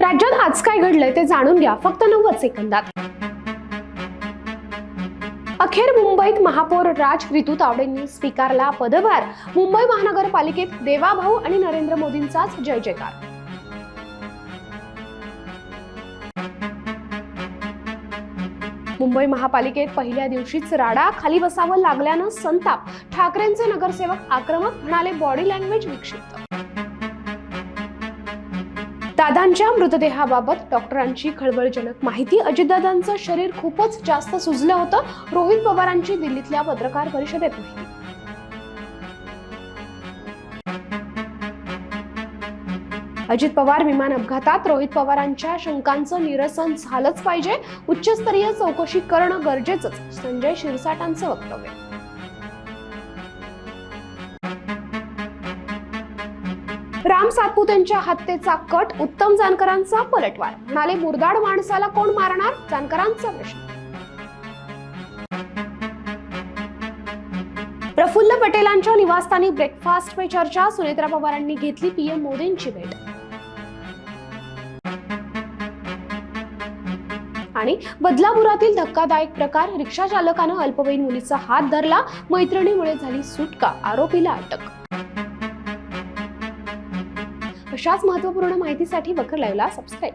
राज्यात आज काय घडलंय ते जाणून घ्या. फक्त नव्वद सेकंदात. अखेर मुंबईत महापौर राज रितू तावडेंनी स्वीकारला पदभार. मुंबई महानगरपालिकेत देवाभाऊ आणि नरेंद्र मोदींचाच जय जयकार. मुंबई महापालिकेत पहिल्या दिवशीच राडा खाली बसावं लागल्यानं संताप. ठाकरेंचे नगरसेवक आक्रमक म्हणाले बॉडी लँग्वेज विक्षिप्त. दादांच्या मृतदेहाबाबत डॉक्टरांची खळबळजनक माहिती. अजितदादांचं शरीर खूपच जास्त सुजलं होतं. रोहित पवारांची दिल्लीतल्या पत्रकार परिषदेत माहिती. अजित पवार विमान अपघातात. रोहित पवारांच्या शंकांचं निरसन झालंच पाहिजे. उच्चस्तरीय चौकशी करणं गरजेचंच. संजय शिरसाटांचं वक्तव्य. राम सातपुतेंच्या हत्येचा कट उत्तम जानकरांचा पलटवार. म्हणाले मुरदाड माणसाला कोण मारणार? जानकरांचा प्रश्न. प्रफुल्ल पटेलांच्या निवासस्थानी ब्रेकफास्ट पे चर्चा. सुनेत्रा पवारांनी घेतली पीएम मोदींची भेट. आणि बदलापुरातील धक्कादायक प्रकार. रिक्षा चालकानं अल्पवयीन मुलीचा हात धरला. मैत्रिणीमुळे झाली सुटका. आरोपीला अटक. अशाच महत्त्वपूर्ण माहितीसाठी वक्र लाईव्हला सबस्क्राईब